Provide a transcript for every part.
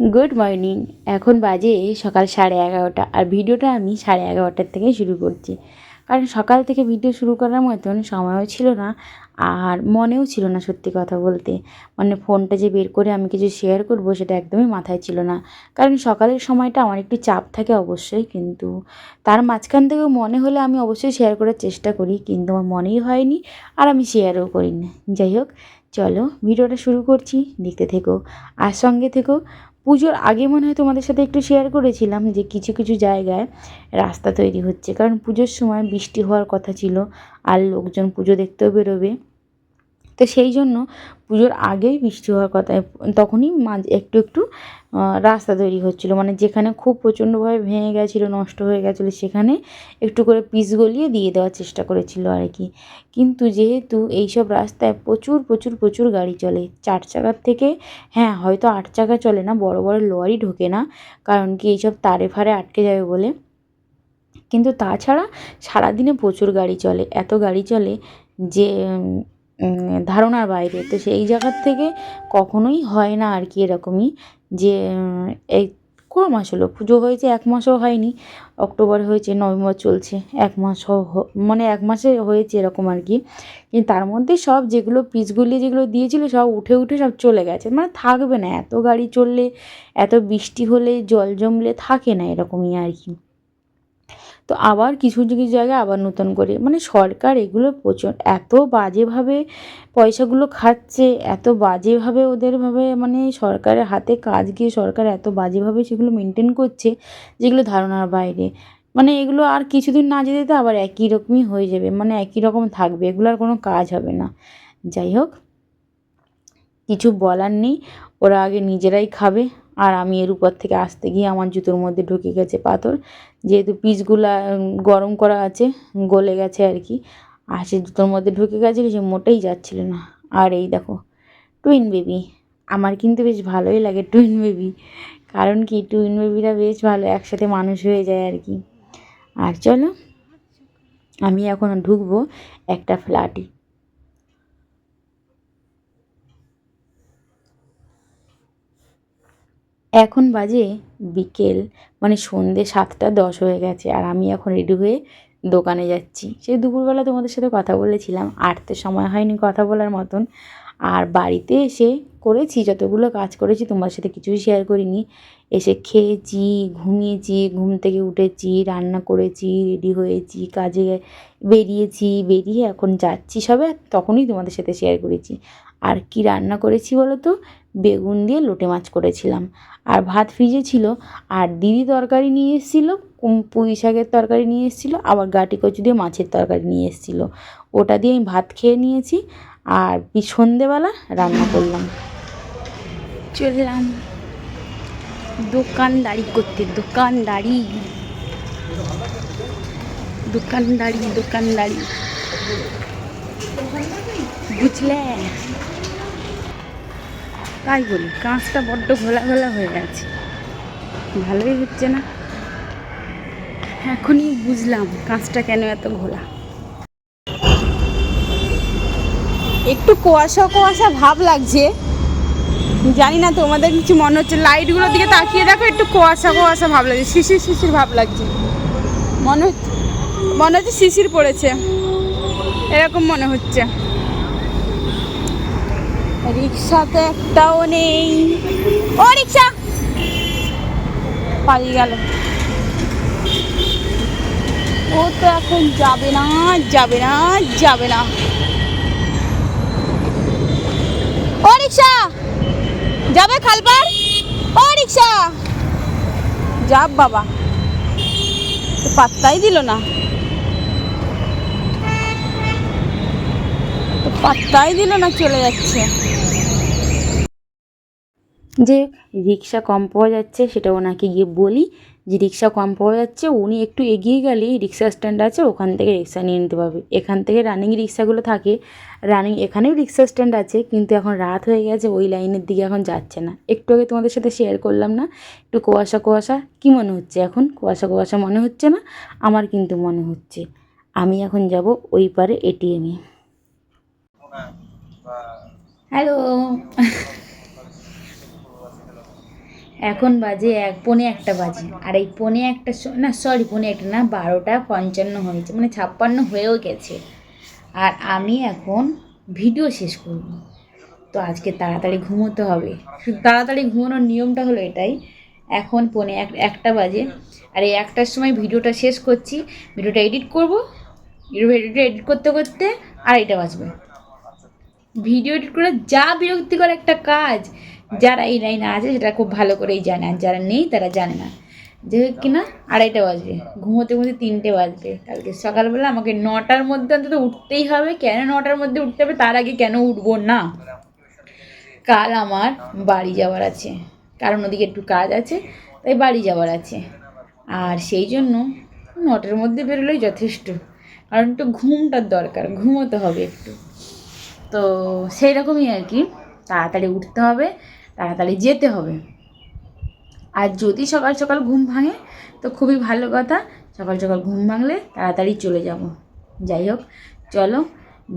Good morning এখন বাজে সকাল সাড়ে এগারোটা। আর ভিডিওটা আমি সাড়ে এগারোটার থেকে শুরু করছি। কারণ সকাল থেকে ভিডিও শুরু করার মতন সময়ও ছিল না, আর মনেও ছিল না সত্যি কথা বলতে। মানে ফোনটা যে বের করে আমি কিছু শেয়ার করব সেটা একদমই মাথায় ছিল না। কারণ সকালের সময়টা আমার একটু চাপ থাকে অবশ্যই, কিন্তু তার মাঝখান থেকেও মনে হলে আমি অবশ্যই শেয়ার করার চেষ্টা করি, কিন্তু আমার মনেই হয়নি, আর আমি শেয়ারও করি না যাই হোক, চলো ভিডিওটা শুরু করছি। দেখতে থেকো, আর সঙ্গে থেকো পুজোর আগে মনে হয় তোমাদের সাথে একটু শেয়ার করেছিলাম যে কিছু কিছু জায়গায় রাস্তা তৈরি হচ্ছে। কারণ পুজোর সময় বৃষ্টি হওয়ার কথা ছিল, আর লোকজন পুজো দেখতেও বেরোবে। তো সেই জন্য পুজোর আগেই বৃষ্টি হওয়ার কথা, তখনই মাঝ একটু একটু রাস্তা তৈরি হচ্ছিল। মানে যেখানে খুব প্রচণ্ডভাবে ভেঙে গেছিল, নষ্ট হয়ে গেছিল, সেখানে একটু করে পিস গলিয়ে দিয়ে দেওয়ার চেষ্টা করেছিল আর কি। কিন্তু যেহেতু এইসব রাস্তায় প্রচুর প্রচুর প্রচুর গাড়ি চলে, চার চাকার থেকে হ্যাঁ হয়তো আট চাকা চলে না, বড় বড় লরি ঢোকে না, কারণ কি এইসব তারে ফারে আটকে যাবে বলে। কিন্তু তাছাড়া সারাদিনে প্রচুর গাড়ি চলে, এত গাড়ি চলে যে ধারণার বাইরে। তো সেই জায়গার থেকে কখনোই হয় না আর কি এরকমই যে এই ক মাস হলো? পুজো হয়েছে এক মাসও হয়নি। অক্টোবর হয়েছে, নভেম্বর চলছে, এক মাসও মানে এক মাসে হয়েছে এরকম আর কি। কিন্তু তার মধ্যে সব যেগুলো পিসগুলি যেগুলো দিয়েছিলো সব উঠে উঠে সব চলে গেছে। মানে থাকবে না, এত গাড়ি চললে, এত বৃষ্টি হলে, জল জমলে থাকে না এরকমই আর কি। তো আবার কিছু কিছু জায়গায় আবার নতুন করে। মানে সরকার এগুলো প্রচুর, এত বাজেভাবে পয়সাগুলো খাচ্ছে এত বাজেভাবে ওদেরভাবে মানে সরকারের হাতে কাজ গিয়ে সরকার এত বাজেভাবে সেগুলো মেনটেন করছে, যেগুলো ধারণার বাইরে। মানে এগুলো আর কিছুদিন না যেতে যেতে আবার একই রকমই হয়ে যাবে মানে একই রকম থাকবে, এগুলো আর কোনো কাজ হবে না। যাই হোক, কিছু বলার নেই, ওরা আগে নিজেরাই খাবে। আর আমি এর উপর থেকে আসতে গিয়ে আমার জুতোর মধ্যে ঢুকে গেছে পাথর। যেহেতু পিসগুলা গরম করা আছে, গলে গেছে আর কি, আর সে জুতোর মধ্যে ঢুকে গেছিল সে মোটেই যাচ্ছিল না। আর এই দেখো টুইন বেবি আমার কিন্তু বেশ ভালোই লাগে টুইন বেবি কারণ কি টুইন বেবিরা বেশ ভালো, একসাথে মানুষ হয়ে যায় আর কি। আর চলো, আমি এখন ঢুকবো একটা ফ্ল্যাটে এখন বাজে বিকেল মানে সন্ধে সাতটা দশ হয়ে গেছে আর আমি এখন রেডি হয়ে দোকানে যাচ্ছি। সেই দুপুরবেলা তোমাদের সাথে কথা বলেছিলাম, আর তো সময় হয়নি কথা বলার মতন। আর বাড়িতে এসে করেছি, যতগুলো কাজ করেছি তোমার সাথে কিছুই শেয়ার করিনি। এসে খেয়েছি, ঘুমিয়েছি, ঘুম থেকে উঠেছি, রান্না করেছি রেডি হয়েছি, কাজে বেরিয়েছি, বেরিয়ে এখন যাচ্ছি সবে তখনই তোমাদের সাথে শেয়ার করেছি। আর কি রান্না করেছি বলো তো? বেগুন দিয়ে লোটে মাছ করেছিলাম। আর ভাত ফ্রিজে ছিল। আর দিদি তরকারি নিয়ে এসেছিল পুঁই শাকের তরকারি নিয়ে এসেছিল, আবার গাটি কচু দিয়ে মাছের তরকারি নিয়ে এসেছিল। ওটা দিয়ে আমি ভাত খেয়ে নিয়েছি আর সন্ধেবেলা রান্না করলাম। চললাম। দোকানদারি করতে, দোকানদারি। দোকানদারি দোকানদারি। বুঝলে? তাই বলি, কাঁচটা বড্ড ঘোলা ঘোলা হয়ে গেছে। ভালোই হচ্ছে না? এখনই বুঝলাম কাঁচটা কেন এত ঘোলা। একটু কুয়াশা কুয়াশা ভাব লাগছে। জানি না তোমাদের কিছু মনে হচ্ছে, লাইটগুলোর দিকে তাকিয়ে দেখো, একটু কুয়াশা কুয়াশা ভাব লাগছে, শিশির শিশির ভাব লাগছে। মনে হচ্ছে মনে হচ্ছে শিশির পড়েছে। এরকম মনে হচ্ছে। রিক্সাতে একটাও নেই। ও রিক্সা! পালিয়ে গেল। ও তো এখন যাবে না যাবে না যাবে না। ও রিক্সা! যাবে খালপার ও রিক্সা! যাব বাবা পাত্তাই দিল না। পাত্তাই দিল না, চলে যাচ্ছে। যে রিক্সা কম পাওয়া যাচ্ছে, সেটা ওনাকে গিয়ে বলি যে রিক্সা কম পাওয়া যাচ্ছে, উনি একটু এগিয়ে গেলেই রিক্সা স্ট্যান্ড আছে, ওখান থেকে রিক্সা নিয়ে নিতে পারবে। এখান থেকে রানিং রিক্সাগুলো থাকে রানিং এখানেও রিক্সা স্ট্যান্ড আছে, কিন্তু এখন রাত হয়ে গেছে, ওই লাইনের দিকে এখন যাচ্ছে না। একটু আগে তোমাদের সাথে শেয়ার করলাম না, একটু কুয়াশা কুয়াশা, কী মনে হচ্ছে এখন? কুয়াশা কুয়াশা মনে হচ্ছে না? আমার কিন্তু মনে হচ্ছে। আমি এখন যাব ওই পারে এটিএমে হ্যালো। এখন বাজে এক, পনে একটা বাজে। আর এই পনে একটা না সরি পনে একটা না, বারোটা পঞ্চান্ন হয়েছে মানে ছাপ্পান্ন হয়েও গেছে। আর আমি এখন ভিডিও শেষ করব। তো আজকে তাড়াতাড়ি ঘুমোতে হবে। শুধু তাড়াতাড়ি ঘুমানোর নিয়মটা হলো এটাই। এখন পনে এক, একটা বাজে। আর এই একটার সময় ভিডিওটা শেষ করছি। ভিডিওটা এডিট করব। ভিডিওটা এডিট করতে করতে আড়াইটা বাজবে। ভিডিও এডিট করে যা বিরক্তিকর একটা কাজ যারা এই লাইনে আছে সেটা খুব ভালো করেই জানে, আর যারা নেই তারা জানে না। যে কিনা আড়াইটা বাজবে, ঘুমোতে ঘুমোতে তিনটে বাজবে। কালকে সকালবেলা আমাকে নটার মধ্যে অন্তত উঠতেই হবে। কেন নটার মধ্যে উঠতে হবে? তার আগে কেন উঠবো না? কাল আমার বাড়ি যাওয়ার আছে। কারণ ওদিকে একটু কাজ আছে, তাই বাড়ি যাওয়ার আছে। আর সেই জন্য নটার মধ্যে বেরোলেই যথেষ্ট। কারণ একটু ঘুমটার দরকার, ঘুমোতে হবে একটু। তো সেই রকমই আর কি। তাড়াতাড়ি উঠতে হবে, তাড়াতাড়ি যেতে হবে। আর যদি সকাল সকাল ঘুম ভাঙে, তো খুবই ভালো কথা, সকাল সকাল ঘুম ভাঙলে তাড়াতাড়ি চলে যাব। যাই হোক, চলো,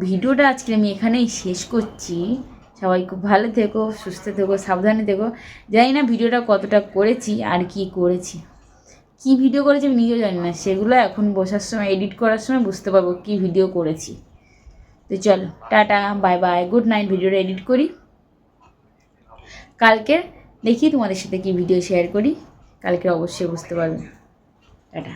ভিডিওটা আজকে আমি এখানেই শেষ করছি। সবাই খুব ভালো থেকো, সুস্থ থেকো, সাবধানে থেকো। জানি না ভিডিওটা কতটা করেছি আর কি করেছি। কি ভিডিও করেছি আমি নিজেও জানি না, সেগুলো এখন বসার সময়, এডিট করার সময় বুঝতে পারব কি ভিডিও করেছি। তো চলো, tata bye bye good night ভিডিওটা এডিট করি। কালকে দেখি তোমাদের সাথে কি ভিডিও শেয়ার করি, কালকে অবশ্যই বুঝতে পারবে। টাটা।